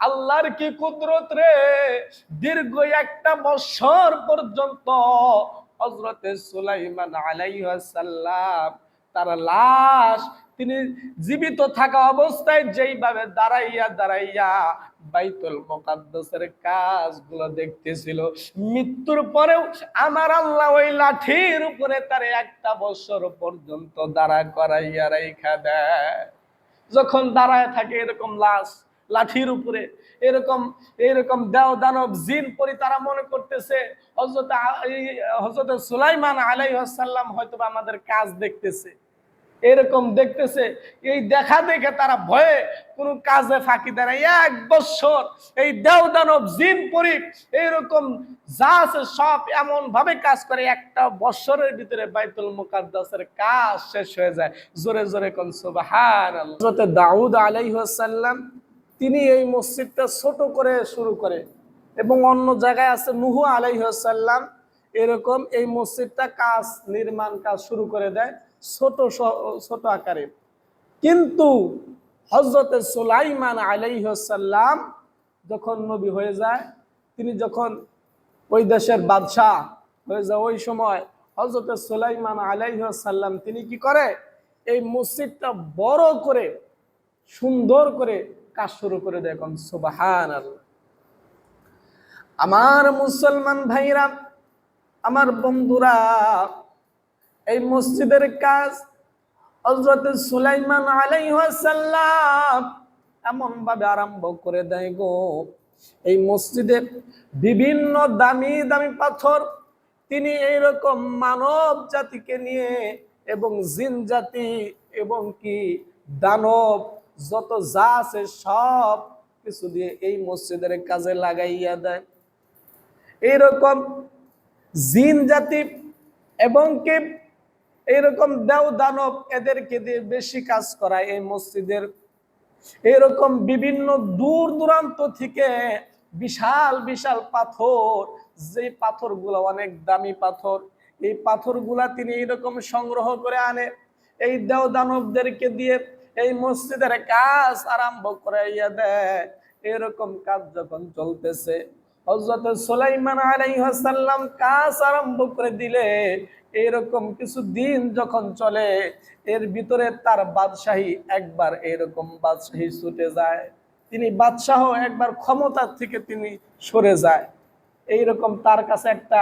আল্লাহর কি কুদরত রে? দীর্ঘ একটা বছর পর্যন্ত হজরতে সুলাইমান আলাইহাল্লাম তার লাশ, তিনি জীবিত থাকা অবস্থায় যেইভাবে দাঁড়াইয়া দাঁড়াইয়া বাইতুল মোকাদ্দাসের কাজগুলো দেখতেছিল। মৃত্যুর পরেও আমার আল্লাহ ওই লাঠির উপরে তার একটা বছর পর্যন্ত দাঁড়া করাইয়া রেখা দেয়। যখন দাঁড়ায় থাকে এরকম লাশ লাঠির উপরে। এরকম এরকম দেও দানব জিন পরি তারা মনে করতেছে হজরত হজরত সুলাইমান আলাইহাল্লাম হয়তো আমাদের কাজ দেখতেছে। এরকম দেখতেছে, এই দেখা দেখে তারা ভয়ে কোনো কাজে ফাঁকি দেয়। এক বছর এই দেও দানব জিন পরি এইরকম যা আছে সব এমন ভাবে কাজ করে, একটা বছরের ভিতরে বাইতুল মুকাদ্দাসের কাজ শেষ হয়ে যায়। জোরে জোরে কোন সুবহান দাউদ আলাইহিস সালাম তিনি এই মসজিদটা ছোট করে শুরু করে। এবং অন্য জায়গায় আছে নুহু আলাইহিস সালাম এরকম এই মসজিদটা কাজ, নির্মাণ কাজ শুরু করে দেয় ছোট ছোট আকারে। কিন্তু হজরত সুলাইমান আলাইহাল্লাম যখন নবী হয়ে যায়, তিনি যখন ওই দেশের বাদশাহ হয়ে যায়, ওই সময় হজরত সুলাইমান আলাইহাল্লাম তিনি কি করে? এই মসজিদটা বড় করে, সুন্দর করে কাজ শুরু করে দেয় এখন সুবাহান আমার মুসলমান ভাইরা, আমার বন্ধুরা, এই মসজিদের কাজ হজরত সুলাইমান আলাইহাল্লাম এমন ভাবে আরম্ভ করে দেয় গো। এই মসজিদে বিভিন্ন দামি দামি পাথর, তিনি এইরকম মানব জাতিকে নিয়ে এবং জিন জাতি এবং কি দানব যত যা আছে সব কিছু দিয়ে এই মসজিদের কাজে লাগাইয়া দেয়। এইরকম জিন জাতি এবং কি এরকম দেও দানব এদেরকে দিয়ে বেশি কাজ করায় এই মসজিদের। এরকম বিভিন্ন দূর দূরান্ত থেকে বিশাল বিশাল পাথর যে পাথরগুলো অনেক দামি পাথর, এই পাথরগুলা তিনি এরকম সংগ্রহ করে আনে। এই দেও দানবদেরকে দিয়ে এই মসজিদের কাজ আরম্ভ করাইয়া দেয়। এরকম কাজ যখন চলতেছে হজরত সুলাইমান আলাইহাল্লাম কাজ আরম্ভ করে দিলে, এরকম কিছু দিন যখন চলে, এর ভিতরে তার বাদশাহী একবার এরকম বাদশাহী ছুটে যায়। তিনি বাদশাহ একবার ক্ষমতার থেকে তিনি সরে যায়। এইরকম তার কাছে একটা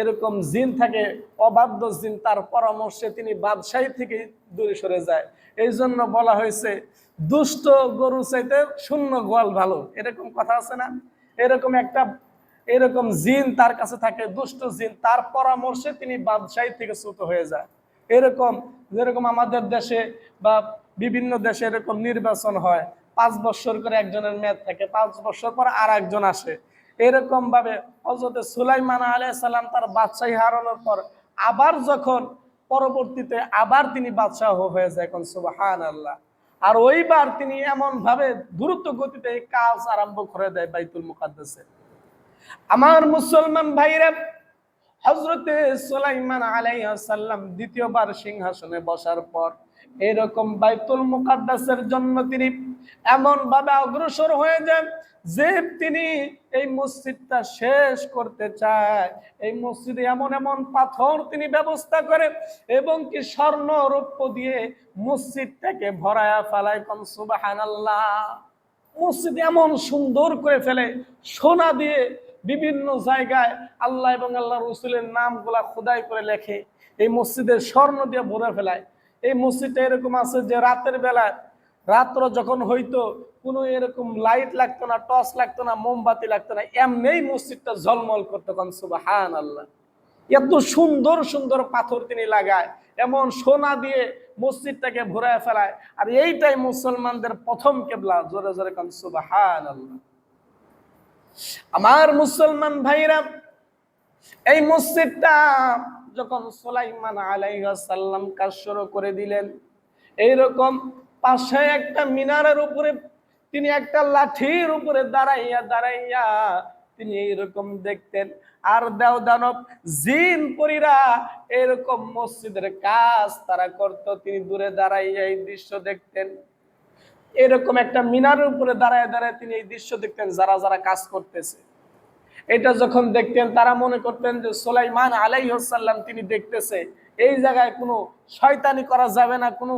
এরকম জিন থাকে, অবাধ্য জিন, তার পরামর্শে তিনি বাদশাহী থেকে দূরে সরে যায়। এই জন্য বলা হয়েছে, দুষ্ট গরু চাইতে শূন্য গোয়াল ভালো। এরকম কথা আছে না? এরকম একটা, এরকম জিন তার কাছে থাকে, দুষ্ট জিন, তার পরামর্শে তিনি বাদশাহী থেকে চ্যুত হয়ে যায়। এরকম, যেরকম আমাদের দেশে বা বিভিন্ন দেশে এরকম নির্বাচন হয়, পাঁচ বছর করে একজনের মেয়াদ থাকে, পাঁচ বছর পর আর একজন আসে। এরকম ভাবে হজরত সুলাইমান আলাই সাল্লাম তার বাদশাহী হারানোর পর আবার যখন পরবর্তীতে আবার তিনি বাদশাহ হয়ে যায় এখন সুবাহান আল্লাহ আর ওইবার তিনি এমন ভাবে দ্রুত গতিতে এই কাজ আরম্ভ করে দেয় বাইতুল মুকাদ্দাসে। আমার মুসলমান ভাইরা হজরতে সুলাইমান আলাইসাল্লাম দ্বিতীয়বার সিংহাসনে বসার পর এরকম বাইতুল মুকাদ্দাসের জন্য তিনি এমন ভাবে অগ্রসর হয়ে যান যে তিনি এই মসজিদটা শেষ করতে চায়, এই মসজিদে এমন এমন পাথর তিনি ব্যবস্থা করে এবং কি স্বর্ণ রৌপ্য দিয়ে মসজিদটাকে ভরায়া ফেলায় কোন, সুবাহানাল্লাহ। মসজিদ এমন সুন্দর করে ফেলে, সোনা দিয়ে বিভিন্ন জায়গায় আল্লাহ এবং আল্লাহ রসুলের নামগুলা খোদাই করে লেখে, এই মসজিদের স্বর্ণ দিয়ে ভরে ফেলায়। এই মসজিদটা এরকম আছে যে রাতের বেলায়, রাত্র যখন হইতো কোনো এরকম লাইট লাগতো না টর্চ লাগতো না, মোমবাতি লাগতো না, এমনিই মসজিদটা ঝলমল করতো সুবাহান আল্লাহ এত সুন্দর সুন্দর পাথর তিনি লাগায়, এমন সোনা দিয়ে মসজিদটাকে ভরায় ফেলায়, আর এইটাই মুসলমানদের প্রথম কেবলা, জোরে জোরে সুবাহান আল্লাহ আমার মুসলমান ভাইরা, এই মসজিদটা যখন সোলাইমান আলাইসাল্লাম কাজ শুরু করে দিলেন, এইরকম পাশে একটা মিনারের উপরে তিনি একটা লাঠির উপরে দাঁড়াইয়া দাঁড়াইয়া তিনি এইরকম দেখতেন। আর দেও দানব, জিন পরীরা এরকম মসজিদের কাজ তারা করত, তিনি দূরে দাঁড়াইয়া এই দৃশ্য দেখতেন। এরকম একটা মিনারের উপরে দাঁড়ায় দাঁড়ায় তিনি এই দৃশ্য দেখতেন, যারা যারা কাজ করতেছে। এটা যখন দেখতেন, তারা মনে করতেন যে সোলাইমান আলাইহসাল্লাম তিনি দেখতেছে, এই জায়গায় কোনো শয়তানি করা যাবে না, কোনো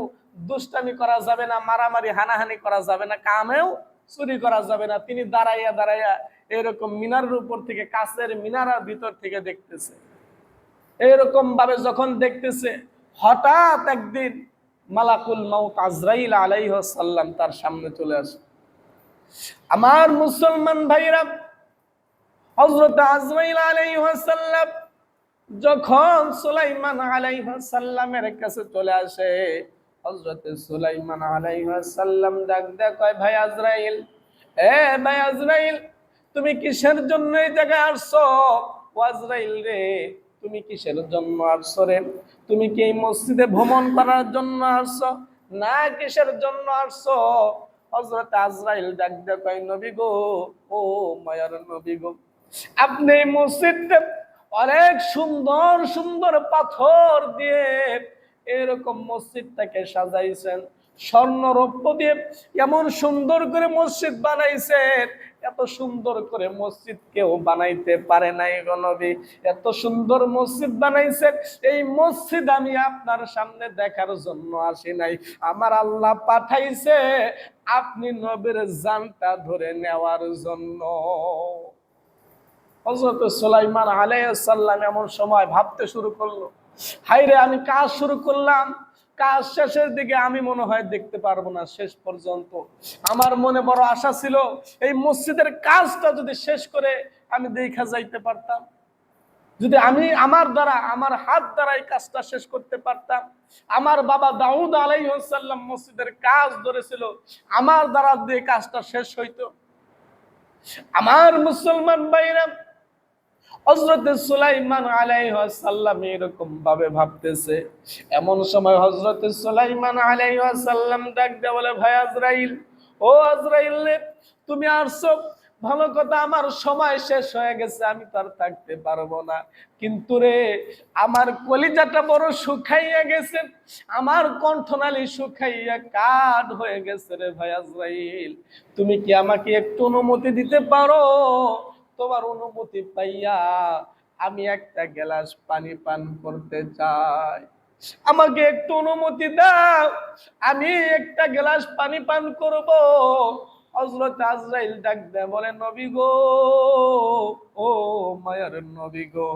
দুষ্টামি করা যাবে না, মারামারি, হানাহানি করা যাবে না, কামেও চুরি করা যাবে না। তিনি দাঁড়াইয়া দাঁড়াইয়া এরকম মিনারের উপর থেকে, কাছের মিনারার ভিতর থেকে দেখতেছে। এরকম ভাবে যখন দেখতেছে, হঠাৎ একদিন মালাকুল মাউত আজরাইল আলাইহসাল্লাম তার সামনে চলে আসে। আমার মুসলমান ভাইরা হজরত আজরাইল আলাইহাসাল্লাম যখন সুলাইমান আলাইহাসাল্লামের কাছে চলে আসে হজরত সুলাইমান আলাইহাসাল্লাম ডাক দেয়, কয়, ভাই আজরাইল, এ ভাই আজরাইল, তুমি কিসের জন্য এই জায়গায় আসছো? আজরাইল রে, তুমি কিসের জন্য আসছো রে? তুমি কি এই মসজিদে ভ্রমণ করার জন্য আসছো? না, কিসের জন্য আসছো? হজরত আজরাইল ডাক দেয়, কয়, নবী গো, ও মায়ার নবী গো, আপনি এই মসজিদটা অনেক সুন্দর সুন্দর পাথর দিয়ে এরকম মসজিদটাকে সাজাইছেন। স্বর্ণ রৌপ্য দিয়ে এমন সুন্দর করে মসজিদ বানাইছেন। এত সুন্দর করে মসজিদ কেউ বানাইতে পারে নাই গণবী এত সুন্দর মসজিদ বানাইছেন। এই মসজিদ আমি আপনার সামনে দেখার জন্য আসি নাই। আমার আল্লাহ পাঠাইছে আপনি নবীর জানটা ধরে নেওয়ার জন্য। হজরত সুলাইমান আলাইসাল্লাম এমন সময় ভাবতে শুরু করল হাইরে আমি কাজ শুরু করলাম। কাজ শেষের দিকে আমি মনে হয় দেখতে পারব না শেষ পর্যন্ত। আমার মনে বড় আশা ছিল, এই মসজিদের কাজটা যদি শেষ করে আমি দেখা যাইতে পারতাম। যদি আমি আমার দ্বারা, আমার হাত দ্বারা এই কাজটা শেষ করতে পারতাম। আমার বাবা দাউদ আলাইসাল্লাম মসজিদের কাজ ধরেছিল, আমার দ্বারা দিয়ে কাজটা শেষ হইতো। আমার মুসলমান ভাইরা হজরত সুলাইমান আলাইহাল্লাম এরকম ভাবে ভাবতেছে। এমন সময় হজরত সুলাইমান আলাইহাল্লাম ডাক দেয়া বলে, ভাই আজরাইল, ও আজরাইল তুমি আসছো? ভালো কথা, আমার সময় শেষ হয়ে গেছে, আমি তো আর থাকতে পারব না। কিন্তু রে, আমার কলিজাটা বড় শুকাইয়া গেছে, আমার কণ্ঠনালী শুকাইয়া কাঠ হয়ে গেছে রে ভাই আজরাইল। তুমি কি আমাকে একটু অনুমতি দিতে পারো? তোমার অনুমতি পাইয়া আমি একটা গ্লাস পানি পান করতে চাই। আমাকে একটু অনুমতি দাও, আমি একটা গ্লাস পানি পান করব। হজরত আজরাইল বলে, নবী গো, ও মায়ার নবী গো,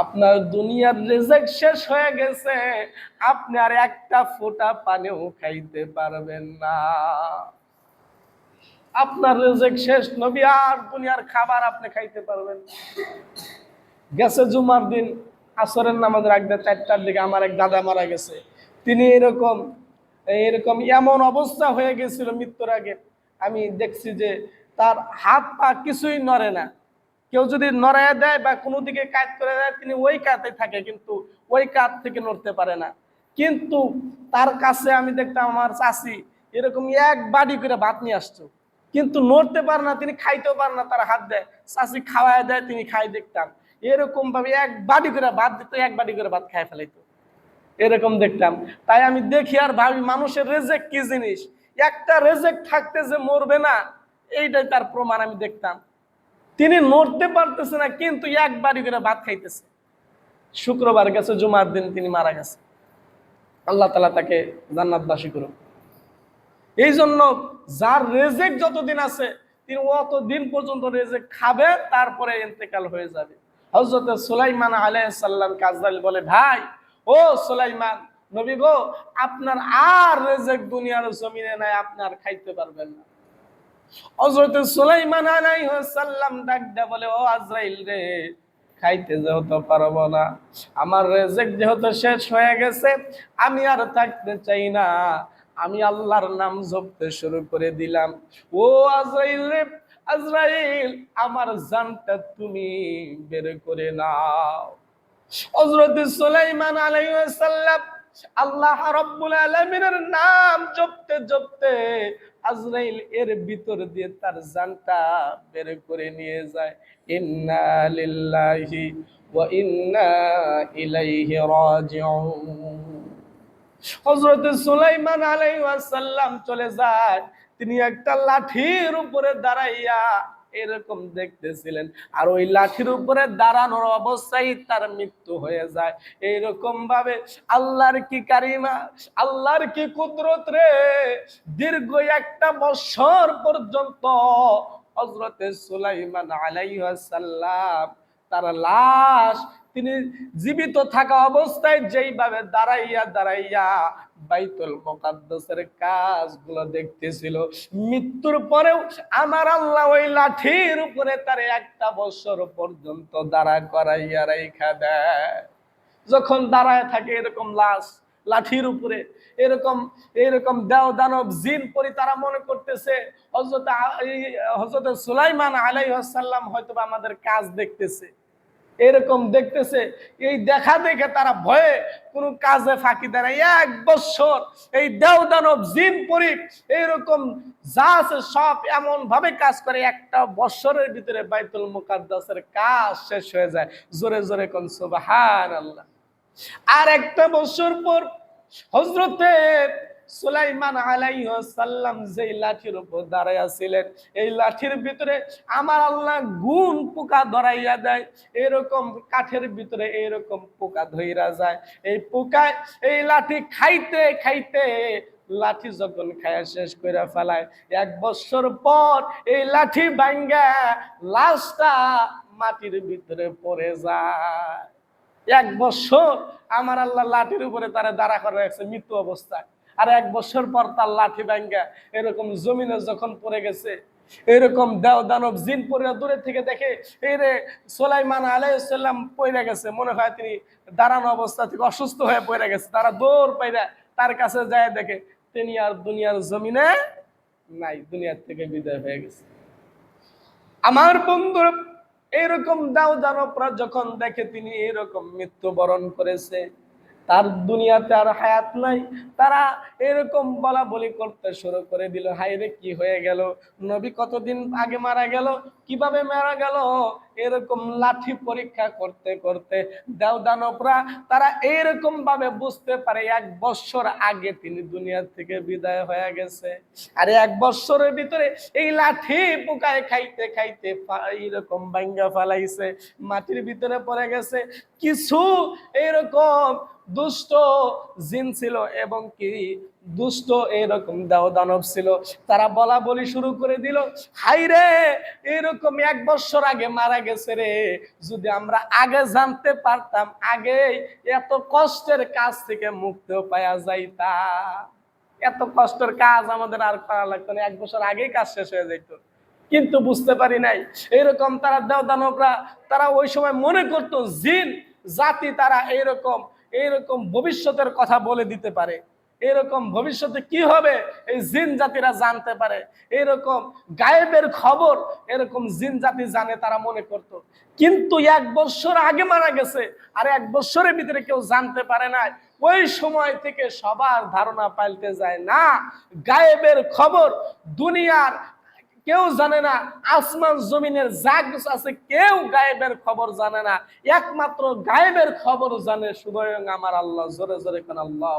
আপনার দুনিয়ার রেজেক শেষ হয়ে গেছে। আপনি আর একটা ফোঁটা পানিও খাইতে পারবেন না। আপনার রেজেক শেষ, নবী আর দুনিয়ার খাবার আপনি খাইতে পারবেন। গেছে জুমার দিন, আসরের নামাজ রাখতে চারটার দিকে আমার এক দাদা মারা গেছে। তিনি এরকম এরকম এমন অবস্থা হয়ে গেছিল মৃত্যুর আগে। আমি দেখছি যে তার হাত পা কিছুই নড়ে না। কেউ যদি নড়াইয়া দেয় বা কোনো দিকে কাজ করে দেয়, তিনি ওই কাতে থাকে, কিন্তু ওই কাত থেকে নড়তে পারে না। কিন্তু তার কাছে আমি দেখতাম, আমার চাষি এরকম এক বাড়ি করে ভাত নিয়ে আসতো। কিন্তু নড়তে পারে না, তিনি খাইতেও পারে না, তার হাত দেয়। চাষি খাওয়ায় দেয়, তিনি খাই দেখতাম। এরকম ভাবে এক বাড়ি করে ভাত দিত, এক বাড়ি করে ভাত খাই ফেলাইতো। এরকম দেখতাম। তাই আমি দেখি আর ভাবি, মানুষের রেজেক কি জিনিস? একটা রেজেক থাকতে যে মরবে না, এইটাই তার প্রমাণ আমি দেখতাম। তিনি নড়তে পারতেছে না, কিন্তু এক বাড়ি করে ভাত খাইতেছে। শুক্রবার গেছে, জুমার দিন তিনি মারা গেছে। আল্লাহ তালা তাকে জান্নাতবাসী করুন এই জন্য যার রেজেক যতদিন আছে, তিনি অতদিন পর্যন্ত রেজেক খাবে, তারপরে ইন্তেকাল হয়ে যাবে। হজরত সুলাইমান আলাইসাল্লাম কাজদাল বলে, ভাই, ও সুলাইমান, নবী গো, আপনার আর রেজেক দুনিয়ার জমিনে নাই আপনার খাইতে পারবেন না। হজরত সুলাইমান আলাইসাল্লাম ডাক দেয়া বলে, ও আজরাইল রে, খাইতে যেহেতু পারব না, আমার রেজেক যেহেতু শেষ হয়ে গেছে, আমি আর থাকতে চাই না আমি আল্লাহর নাম জপতে শুরু করে দিলাম। ও আজরাইল আজরাইল, আমার জানটা তুমি বের করে নাও। হযরত সুলাইমান আলাইহিস আল্লাহ রাব্বুল আলামিনের নাম জপতে জপতে আজরাইল এর ভিতর দিয়ে তার জানটা বের করে নিয়ে যায়। ইন্না লিল্লাহি ওয়া ইন্না ইলাইহি রাজিউন। হযরত সুলাইমান আলাইহিস সালাম চলে যায়। তিনি একটা লাঠির উপরে দাঁড়াইয়া এরকম দেখতেছিলেন। আর ওই লাঠির উপরে দাঁড়ানোর অবস্থায় তার মৃত্যু হয়ে যায়। এইরকম ভাবে আল্লাহর কি কারিমা, আল্লাহর কি কুদরত রে? দীর্ঘ একটা বছর পর্যন্ত হজরতে সুলাইমান আলাইহাল্লাম তার লাশ তিনি জীবিত থাকা অবস্থায় যেইভাবে দাঁড়াইয়া দাঁড়াইয়া বাইতুল মোকাদ্দাসের কাজগুলো দেখতেছিল, মৃত্যুর পরেও আমার আল্লাহ ওই লাঠির উপরে তার একটা বছর পর্যন্ত দাঁড়া করাইয়া রেখা দেয়। যখন দাঁড়ায় থাকে এরকম লাশ, লাঠির উপরে, এরকম এরকম দেও দানব জিন পরি তারা মনে করতেছে হজরত হজরত সুলাইমান আলাইহাল্লাম হয়তো আমাদের কাজ দেখতেছে। এরকম দেখতেছে, এই দেখা দেখে তারা ভয়ে কোনো কাজে ফাঁকি দেয় এক বছর এই দেও দানব জিন পরিপ এইরকম যা আছে সব এমন ভাবে কাজ করে, একটা বছরের ভিতরে বাইতুল মুকাদ্দাসের কাজ শেষ হয়ে যায়। জোরে জোরে কোন সুবহান আল্লাহ আর একটা বছর পর হজরতে সুলাইমান আলাইসাল্লাম যেই লাঠির উপর দাঁড়াইয়া ছিলেন, এই লাঠির ভিতরে আমার আল্লাহ গুণ পোকা ধরাইয়া দেয়, এরকম কাঠের ভিতরে এরকম পোকা ধইরা যায়। এই পোকায় এই লাঠি খাইতে খাইতে লাঠি যখন খায়া শেষ করে ফেলায়, এক বছর পর এই লাঠি ভাঙ্গা লাশটা মাটির ভিতরে পড়ে যায়। এক বছর আমার আল্লাহ লাঠির উপরে তারা দাঁড়া করে রাখছে মৃত্যু অবস্থায়। আর এক বছর পর তার লাঠি ব্যাঙ্গা এরকম জমিনে যখন পড়ে গেছে, এরকম দেও দানব জিন পরে দূরে থেকে দেখে এই রে সোলাইমান আলাইসাল্লাম পড়ে গেছে। মনে হয় তিনি দাঁড়ানো অবস্থা থেকে অসুস্থ হয়ে পড়ে গেছে। তারা দৌড় পাইরা তার কাছে যায় দেখে তিনি আর দুনিয়ার জমিনে নাই, দুনিয়ার থেকে বিদায় হয়ে গেছে। আমার বন্ধুরা এইরকম দাও দানবরা যখন দেখে তিনি এরকম মৃত্যুবরণ করেছে তার দুনিয়াতে আর হায়াত নাই। তারা এরকম বলা বলি করতে শুরু করে দিল হাইরে কি হয়ে গেল? নবী কতদিন আগে মারা গেল? কীভাবে মারা গেল? এরকম লাঠি পরীক্ষা করতে করতে দেও দানবরা তারা এরকম ভাবে বুঝতে পারে এক বছর আগে তিনি দুনিয়া থেকে বিদায় হয়ে গেছে। আর এক বছরের ভিতরে এই লাঠি পোকায় খাইতে খাইতে এইরকম বাঙ্গা ফালাইছে, মাটির ভিতরে পড়ে গেছে। কিছু এরকম দুষ্ট জিন ছিল এবং কি দুষ্ট এরকম দাও দানব ছিল। তারা বলা বলি শুরু করে দিল হাই রে এরকম এক বছর আগে মারা গেছে রে। যদি আমরা আগে জানতে পারতাম, আগে এত কষ্টের কাজ থেকে মুক্ত পাওয়া যাইতা। এত কষ্টের কাজ আমাদের আর করা লাগতো না, এক বছর আগেই কাজ শেষ হয়ে যেত কিন্তু বুঝতে পারি নাই, এরকম তারা দেও দানবরা তারা ওই সময় মনে করতো জিন, জাতি তারা এইরকম এইরকম ভবিষ্যতের কথা বলে দিতে পারে। এরকম ভবিষ্যতে কি হবে? এই জিন জাতিরা জানতে পারে। এরকম গায়েবের খবর এরকম জিন জাতি জানে, তারা মনে করত। কিন্তু এক বছর আগে মারা গেছে, আর এক বছরের ভিতরে কেউ জানতে পারে না ওই সময় থেকে সবার ধারণা পাল্টে যায় না। গায়েবের খবর দুনিয়ার কেউ জানে না। আসমান জমিনের যা কিছু আছে, কেউ গায়েবের খবর জানে না। একমাত্র গায়েবের খবর জানে শুধু আমার আল্লাহ। জোরে জোরে কোন, আল্লাহ